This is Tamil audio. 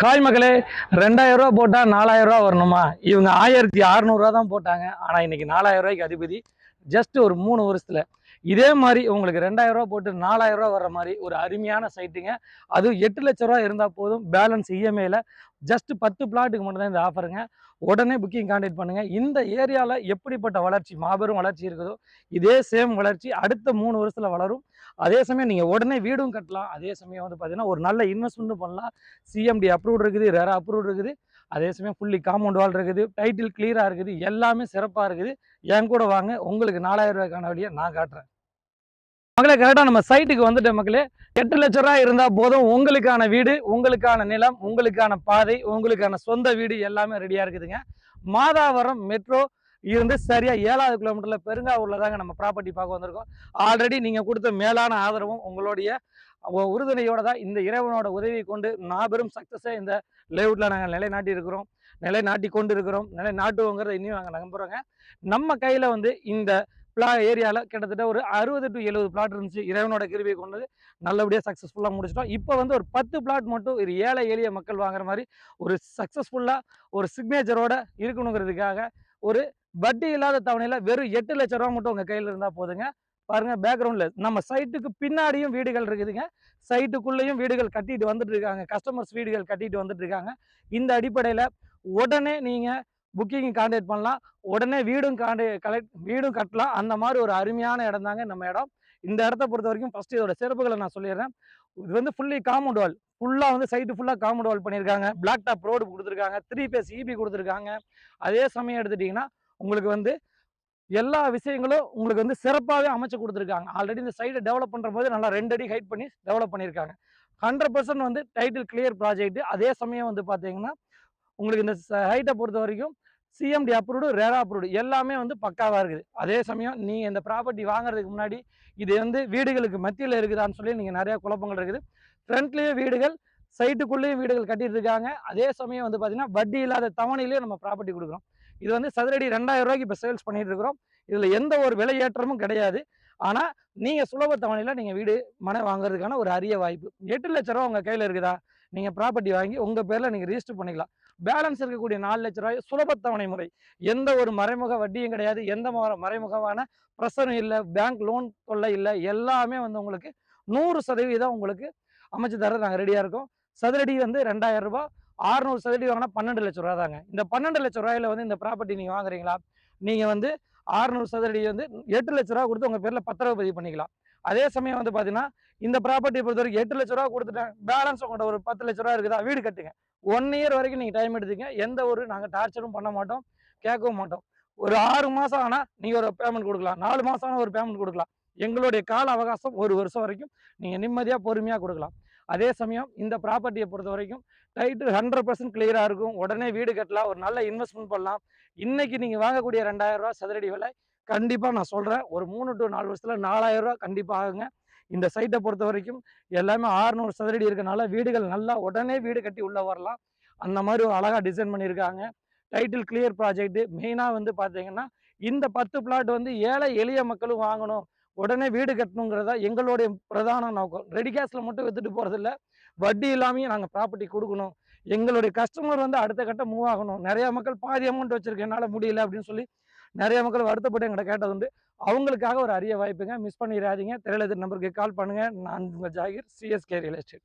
ஹாய் மகளே ரெண்டாயிரம் ரூபா போட்டால் நாலாயிரம் ரூபா வரணுமா? இவங்க ஆயிரத்தி அறநூறுவா தான் போட்டாங்க. ஆனால் இன்னைக்கு நாலாயிரம் ரூபாய்க்கு அதிபதி ஜஸ்ட் ஒரு மூணு வருஷத்தில் இதே மாதிரி உங்களுக்கு ரெண்டாயிரம் ரூபா போட்டு நாலாயிரம் ரூபா வர்ற மாதிரி ஒரு அருமையான சைட்டுங்க அது எட்டு லட்ச ரூபா இருந்தால் போதும். பேலன்ஸ் இஎம்ஐயில் ஜஸ்ட் பத்து பிளாட்டுக்கு மட்டும்தான் இந்த ஆஃபருங்க உடனே புக்கிங் கான்டாக்ட் பண்ணுங்கள் இந்த ஏரியாவில் எப்படிப்பட்ட வளர்ச்சி மாபெரும் வளர்ச்சி இருக்குதோ இதே சேம் வளர்ச்சி அடுத்த மூணு வருஷத்தில் வளரும். அதே சமயம் நீங்கள் உடனே வீடும் கட்டலாம். அதே சமயம் வந்து பார்த்தீங்கன்னா ஒரு நல்ல இன்வெஸ்ட்மெண்ட்டும் பண்ணலாம். சிஎம்டி அப்ரூவ்ட் இருக்குது ரெரா அப்ரூவ்ட் இருக்குது. அதே சமயம் ஃபுல்லி காம்பவுண்ட் வால் இருக்குது டைட்டில் கிளியராக இருக்குது எல்லாமே சிறப்பாக இருக்குது. என் கூட வாங்க. உங்களுக்கு நாலாயிரம் ரூபாய்க்கான வழியை நான் காட்டுறேன். மக்களே கரெக்டாக நம்ம சைட்டுக்கு வந்துட்டேன் மக்களே. எட்டு லட்ச ரூபா இருந்தால் போதும். உங்களுக்கான வீடு உங்களுக்கான நிலம் உங்களுக்கான பாதை உங்களுக்கான சொந்த வீடு எல்லாமே ரெடியாக இருக்குதுங்க. மாதாவரம் மெட்ரோ இருந்து சரியாக ஏழாவது கிலோமீட்டரில் பெருங்காவூரில் தாங்க நம்ம ப்ராப்பர்ட்டி பார்க்க வந்திருக்கோம். ஆல்ரெடி நீங்கள் கொடுத்த மேலான ஆதரவும் உங்களுடைய உறுதுணையோடு உறுதுணையோட தான் இந்த இறைவனோட உதவியை கொண்டு மாபெரும் சக்சஸை இந்த லேவுட்டில் நாங்கள் நிலைநாட்டி இருக்கிறோம் நிலைநாட்டி கொண்டு இருக்கிறோம் நிலைநாட்டுவோங்கிறத இன்னும் நாங்கள் நம்புகிறோங்க நம்ம கையில் வந்து இந்த பிளா ஏரியாவில் கிட்டத்தட்ட ஒரு அறுபது டு எழுபது பிளாட் இருந்துச்சு. இறைவனோட கிருவியை கொண்டு நல்லபடியாக சக்ஸஸ்ஃபுல்லாக முடிச்சிட்டோம். இப்போ வந்து ஒரு பத்து பிளாட் மட்டும் ஒரு ஏழை எளிய மக்கள் வாங்குற மாதிரி ஒரு சக்ஸஸ்ஃபுல்லாக ஒரு சிக்னேச்சரோட இருக்கணுங்கிறதுக்காக ஒரு வட்டி இல்லாத தவணையில் வெறும் எட்டு லட்ச ரூபா மட்டும் உங்கள் கையில் இருந்தால் போதுங்க. பாருங்க பேக்ரவுண்டில் நம்ம சைட்டுக்கு பின்னாடியும் வீடுகள் இருக்குதுங்க. சைட்டுக்குள்ளேயும் வீடுகள் கட்டிட்டு வந்துட்டு இருக்காங்க. கஸ்டமர்ஸ் வீடுகள் கட்டிட்டு வந்துட்டு இருக்காங்க. இந்த அடிப்படையில் உடனே நீங்கள் புக்கிங் கான்டாக்ட் பண்ணலாம். உடனே வீடும் காண்டே கலெக்ட் வீடும் கட்டலாம். அந்த மாதிரி ஒரு அருமையான இடம் தாங்க நம்ம இடம். இந்த இடத்த பொறுத்த வரைக்கும் ஃபர்ஸ்ட் இதோட சிறப்புகளை நான் சொல்லிடுறேன். இது வந்து ஃபுல்லி காம்பவுண்ட் வால் ஃபுல்லாக வந்து சைட்டு ஃபுல்லாக காம்பவுண்ட் வால் பண்ணியிருக்காங்க. பிளாக் டாப் ரோடு கொடுத்துருக்காங்க த்ரீ பேஸ் இபி கொடுத்துருக்காங்க. அதே சமயம் எடுத்துட்டிங்கன்னா உங்களுக்கு வந்து எல்லா விஷயங்களும் உங்களுக்கு வந்து சிறப்பாகவே அமைச்சு கொடுத்துருக்காங்க. ஆல்ரெடி இந்த சைடை டெவலப் பண்ணுற போது நல்லா ரெண்டு அடி ஹைட் பண்ணி டெவலப் பண்ணியிருக்காங்க. ஹண்ட்ரட் பர்சன்ட் வந்து டைட்டில் கிளியர் ப்ராஜெக்ட் அதே சமயம் வந்து பார்த்தீங்கன்னா உங்களுக்கு இந்த ஹைட்டை பொறுத்த வரைக்கும் சிஎம்டி அப்ரூவ்டு ரேரா அப்ரூவ்டு எல்லாமே வந்து பக்காவாக இருக்குது. அதே சமயம் நீங்கள் இந்த ப்ராப்பர்ட்டி வாங்குறதுக்கு முன்னாடி இது வந்து வீடுகளுக்கு மத்தியில் இருக்குதான்னு சொல்லி நீங்கள் நிறையா குழப்பங்கள் இருக்குது. ஃப்ரண்ட்லேயும் வீடுகள் சைட்டுக்குள்ளேயும் வீடுகள் கட்டிட்டு இருக்காங்க அதே சமயம் வந்து பார்த்தீங்கன்னா வட்டி இல்லாத தவணையிலேயே நம்ம ப்ராப்பர்ட்டி கொடுக்குறோம். இது வந்து சதுரடி ரெண்டாயிரம் ரூபாய்க்கு இப்போ சேல்ஸ் பண்ணிட்டு இருக்கிறோம் இதில் எந்த ஒரு விலை ஏற்றமும் கிடையாது. ஆனால் நீங்கள் சுலப தவணையில் நீங்கள் வீடு மனை வாங்குறதுக்கான ஒரு அரிய வாய்ப்பு. எட்டு லட்ச ரூபா உங்கள் கையில் இருக்குதா? நீங்கள் ப்ராப்பர்ட்டி வாங்கி உங்கள் பேரில் நீங்கள் ரிஜிஸ்டர் பண்ணிக்கலாம். பேலன்ஸ் இருக்கக்கூடிய நாலு லட்ச ரூபாய் சுலபத்தவணை முறை. எந்த ஒரு மறைமுக வட்டியும் கிடையாது. எந்த மறைமுகமான பிரசனும் இல்லை. பேங்க் லோன் தொல்லை இல்லை. எல்லாமே வந்து உங்களுக்கு நூறு சதவீதம் உங்களுக்கு அமைச்சு தர நாங்கள் ரெடியாக இருக்கோம். சதுரடி வந்து ரெண்டாயிரம் ரூபாய். ஆறுநூறு சதுரடி வாங்கினா பன்னெண்டு லட்ச ரூபா தாங்க. இந்த பன்னெண்டு லட்ச ரூபாயில வந்து இந்த ப்ராப்பர்ட்டி நீங்கள் வாங்குறீங்களா? நீங்கள் வந்து ஆறுநூறு சதுரடி வந்து எட்டு லட்ச ரூபா கொடுத்து உங்கள் பேரில் பத்திரவு பதிவு பண்ணிக்கலாம். அதே சமயம் வந்து பார்த்தீங்கன்னா இந்த ப்ராப்பர்ட்டியை பொறுத்த வரைக்கும் எட்டு லட்ச ரூபா கொடுத்துட்டேன். பேலன்ஸ் உங்கள்கிட்ட ஒரு பத்து லட்ச ரூபா இருக்குதா? வீடு கட்டுங்க. ஒன் இயர் வரைக்கும் நீங்கள் டைம் எடுத்துங்க. எந்த ஒரு நாங்கள் டார்ச்சரும் பண்ண மாட்டோம். கேட்கவும் மாட்டோம். ஒரு ஆறு மாதம் ஆனால் நீங்கள் ஒரு பேமெண்ட் கொடுக்கலாம். நாலு மாதம் ஆனால் ஒரு பேமெண்ட் கொடுக்கலாம். எங்களுடைய கால அவகாசம் ஒரு வருஷம் வரைக்கும் நீங்கள் நிம்மதியாக பொறுமையாக கொடுக்கலாம். அதே சமயம் இந்த ப்ராப்பர்ட்டியை பொறுத்த வரைக்கும் டைட்டு ஹண்ட்ரட் பர்சன்ட் கிளியராக இருக்கும். உடனே வீடு கட்டலாம். ஒரு நல்ல இன்வெஸ்ட்மெண்ட் பண்ணலாம். இன்றைக்கி நீங்கள் வாங்கக்கூடிய ரெண்டாயிரரூவா சதுரடி விலை கண்டிப்பாக நான் சொல்கிறேன் ஒரு மூணு டு நாலு வருஷத்தில் நாலாயிரம் ரூபா கண்டிப்பாக ஆகுங்க. இந்த சைட்டை பொறுத்த வரைக்கும் எல்லாமே ஆறுநூறு சதுரடி இருக்கனால வீடுகள் நல்லா உடனே வீடு கட்டி உள்ளே வரலாம். அந்த மாதிரி ஒரு அழகாக டிசைன் பண்ணியிருக்காங்க. டைட்டில் கிளியர் ப்ராஜெக்ட் மெயினாக வந்து பார்த்தீங்கன்னா இந்த பத்து பிளாட் வந்து ஏழை எளிய மக்களும் வாங்கணும். உடனே வீடு கட்டணுங்கிறதா எங்களுடைய பிரதான நோக்கம். ரெடி கேஷில் மட்டும் வித்துட்டு போகிறதில்ல வட்டி இல்லாமையும் நாங்கள் ப்ராப்பர்ட்டி கொடுக்கணும். எங்களுடைய கஸ்டமர் வந்து அடுத்த கட்டம் மூவ் ஆகணும். நிறைய மக்கள் பாதி அமௌண்ட் வச்சுருக்கேன் என்னால் முடியல அப்படின்னு சொல்லி நிறைய மக்கள் வருத்தப்பட்டு எங்கிட்ட கேட்டது உண்டு அவங்களுக்காக ஒரு அரிய வாய்ப்புங்க. மிஸ் பண்ணிடாதீங்க. திரையில நம்பருக்கு கால் பண்ணுங்கள் நான் உங்கள் ஜாகிர் சிஎஸ்கே ரியல் எஸ்டேட்